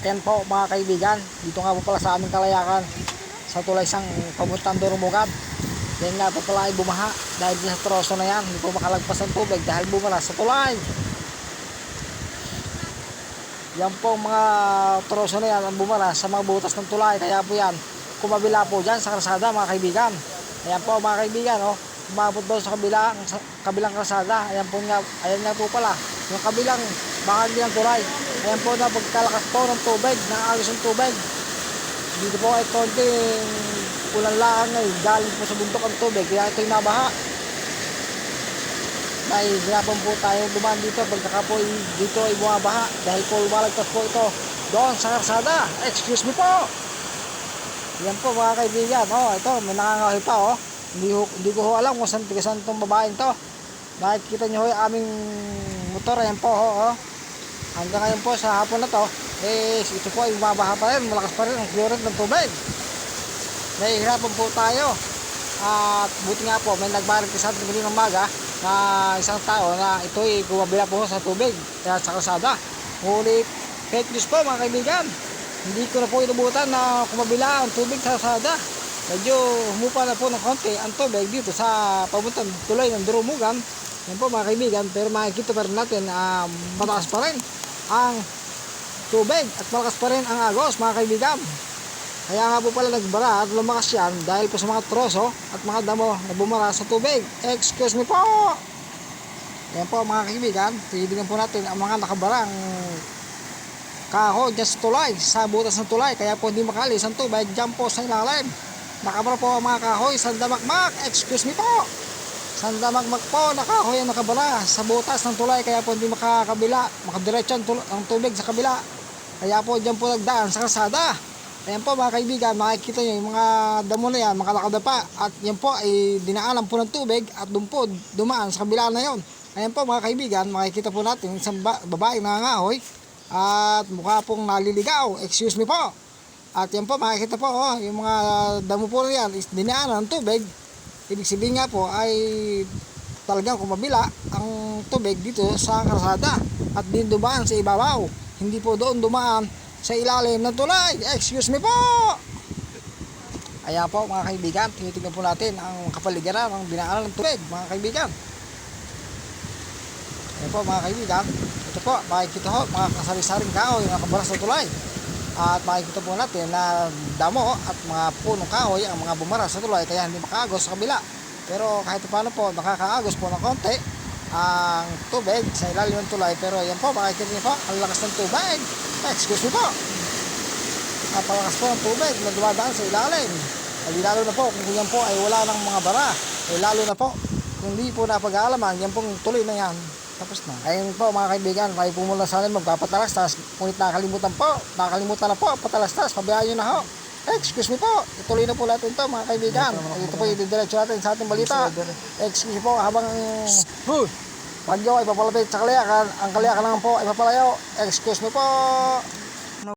Ayan po mga kaibigan, dito nga po pala sa aming kalayakan sa tulay sang pamuntang Durumugab. Yan nga po pala ay bumaha dahil sa troso na yan, hindi po makalagpas ang tubig dahil bumara sa tulay. Yan po mga troso na yan ang bumara sa mga butas ng tulay. Kaya po yan, kumabila po dyan sa kalsada mga kaibigan. Ayan po mga kaibigan, oh, umabot doon sa kabilang, sa kabilang kalsada. Ayan po nga, ayan nga po pala, yung kabilang bahagi ng tulay. Ayan po na pagkalakas po ng tubig, ng agos ng tubig. Dito po ay konting ulan lang ay galing po sa bundok ang tubig, kaya ito'y nabaha. Dahil hirapan po tayo dumaan dito pagkaka po dito ay bumabaha dahil po lumalagpas po ito doon sa karsada. Excuse me po! Yan po mga kaibigan, oh, ito may nangangahoy pa oh. Hindi, ho, hindi ko ho alam kung saan tigasan itong babaeng to. Nakikita niyo ho yung aming motor, ayan po oh, oh. Hanggang ngayon po sa hapon na to, eh ito po ay bumabaha pa rin, malakas pa rin ang chlorine ng tubig. Nahihirapan po tayo. At buti nga po, may nagbarig sa atin ng maga na isang tao na ito ay kumabila po sa tubig kaya sa kalsada. Ngunit fake news po mga kaibigan. Hindi ko na po inubutan na kumabila ang tubig sa kalsada. Medyo humupa na po ng konti ang tubig dito sa pabuntang tuloy ng Durumugan. Yan po mga kaibigan, pero makikita pa rin natin na mataas pa rin ang tubig at malakas pa rin ang agos mga kaibigan. Kaya nga po pala nagbara at lumakas yan dahil po sa mga troso at mga damo na bumara sa tubig. Excuse me po! Yan po mga kaibigan, titignan po natin ang mga nakabarang kahoy dyan sa tulay, sa butas ng tulay. Kaya po hindi makalis ang tubig dyan po sa ilalim. Nakabara po ang mga kahoy sa damakmak. Excuse me po! Sa damakmak po, nakahoy ang nakabara sa butas ng tulay. Kaya po hindi makakabila, makadiretso ang, tubig sa kabila. Kaya po dyan po nagdaan sa kalsada. Ayan po mga kaibigan, makikita nyo yung mga damo na yan, mga nakadapa. At yan po ay dinaanan po ng tubig at doon po dumaan sa kabila na yon. Ayan po mga kaibigan, makikita po natin isang ba- babae na nangahoy at mukha pong naliligaw. Excuse me po. At yan po, makikita po, oh, yung mga damo po na yan dinaanan ng tubig. Ibig sabihin nga po ay talagang kumabila ang tubig dito sa kalsada at din dumaan sa ibabaw. Hindi po doon dumaan sa ilalim ng tulay. Excuse me po! Ayan po mga kaibigan, tinitignan po natin ang kapaligiran ng binaanan ng tubig mga kaibigan. Ayan po mga kaibigan, ito po, makikita ho, mga kasari-saring kahoy na kabaras sa tulay. At makikita po natin na damo at mga punong kahoy ang mga bumara sa tulay kaya hindi makaagos sa kabila. Pero kahit paano po, nakakaagos po ng konti ang tubig sa ilalim ng tulay. Pero yan po, makikita niyo po, ang lakas ng tubig. Excuse me po. Napalakas po ng tubig na dumadaan sa ilalim. Ay lalo na po, kung yan po ay wala ng mga bara. Ay lalo na po, kung hindi po napag-aalaman, yan pong tuloy na yan. Tapos na. Ayun po mga kaibigan, kayo po muna sa akin magpapatalastas. Ngunit nakalimutan po, nakalimutan na po, patalastas, pabayaan nyo na ho. Excuse me po, ituloy na po natin to mga kaibigan. Ito po yung didiretso natin sa ating balita. Excuse me po, habang Pagyo ay papalapit sa kalayakan, ang kalayakan naman po ay papalayo. Excuse me po.